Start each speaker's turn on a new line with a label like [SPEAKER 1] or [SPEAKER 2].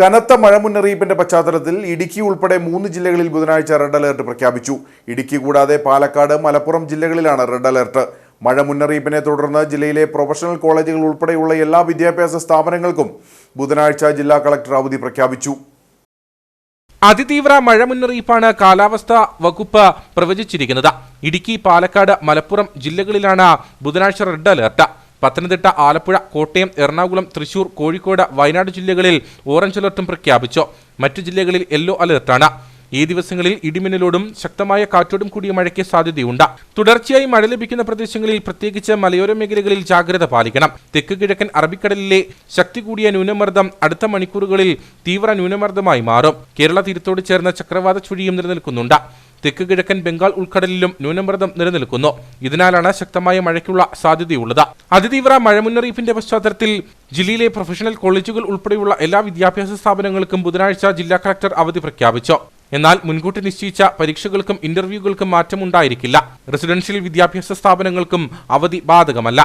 [SPEAKER 1] കനത്ത മഴ മുന്നറിയിപ്പിന്റെ പശ്ചാത്തലത്തിൽ ഇടുക്കി ഉൾപ്പെടെ മൂന്ന് ജില്ലകളിൽ ബുധനാഴ്ച റെഡ് അലർട്ട് പ്രഖ്യാപിച്ചു. ഇടുക്കി കൂടാതെ പാലക്കാട് മലപ്പുറം ജില്ലകളിലാണ് റെഡ് അലർട്ട്. മഴ മുന്നറിയിപ്പിനെ തുടർന്ന് ജില്ലയിലെ പ്രൊഫഷണൽ കോളേജുകൾ ഉൾപ്പെടെയുള്ള എല്ലാ വിദ്യാഭ്യാസ സ്ഥാപനങ്ങൾക്കും ബുധനാഴ്ച ജില്ലാ കളക്ടർ അവധി പ്രഖ്യാപിച്ചു.
[SPEAKER 2] അതിതീവ്ര മഴ മുന്നറിയിപ്പാണ് കാലാവസ്ഥാ വകുപ്പ് പ്രവചിച്ചിരിക്കുന്നത്. ഇടുക്കി പാലക്കാട് മലപ്പുറം ജില്ലകളിലാണ് ബുധനാഴ്ച റെഡ് അലർട്ട്. പത്തനംതിട്ട ആലപ്പുഴ കോട്ടയം എറണാകുളം തൃശൂർ കോഴിക്കോട് വയനാട് ജില്ലകളിൽ ഓറഞ്ച് അലർട്ടും പ്രഖ്യാപിച്ചു. മറ്റു ജില്ലകളിൽ യെല്ലോ അലർട്ടാണ്. ഈ ദിവസങ്ങളിൽ ഇടിമിന്നലോടും ശക്തമായ കാറ്റോടും കൂടിയ മഴയ്ക്ക് സാധ്യതയുണ്ട്. തുടർച്ചയായി മഴ ലഭിക്കുന്ന പ്രദേശങ്ങളിൽ പ്രത്യേകിച്ച് മലയോര മേഖലകളിൽ ജാഗ്രത പാലിക്കണം. തെക്ക് കിഴക്കൻ അറബിക്കടലിലെ ശക്തി കൂടിയ ന്യൂനമർദ്ദം അടുത്ത മണിക്കൂറുകളിൽ തീവ്ര ന്യൂനമർദ്ദമായി മാറും. കേരള തീരത്തോട് ചേർന്ന ചക്രവാത ചുഴിയും നിലനിൽക്കുന്നുണ്ട്. തെക്ക് കിഴക്കൻ ബംഗാൾ ഉൾക്കടലിലും ന്യൂനമർദ്ദം നിലനിൽക്കുന്നു. ഇതിനാലാണ് ശക്തമായ മഴയ്ക്കുള്ള സാധ്യതയുള്ളത്. അതിതീവ്ര മഴ മുന്നറിയിപ്പിന്റെ പശ്ചാത്തലത്തിൽ ജില്ലയിലെ പ്രൊഫഷണൽ കോളേജുകൾ ഉൾപ്പെടെയുള്ള എല്ലാ വിദ്യാഭ്യാസ സ്ഥാപനങ്ങൾക്കും ബുധനാഴ്ച ജില്ലാ കളക്ടർ അവധി പ്രഖ്യാപിച്ചു. എന്നാൽ മുൻകൂട്ടി നിശ്ചയിച്ച പരീക്ഷകൾക്കും ഇന്റർവ്യൂകൾക്കും മാറ്റമുണ്ടായിരിക്കില്ല. റെസിഡൻഷ്യൽ വിദ്യാഭ്യാസ സ്ഥാപനങ്ങൾക്കും അവധി ബാധകമല്ല.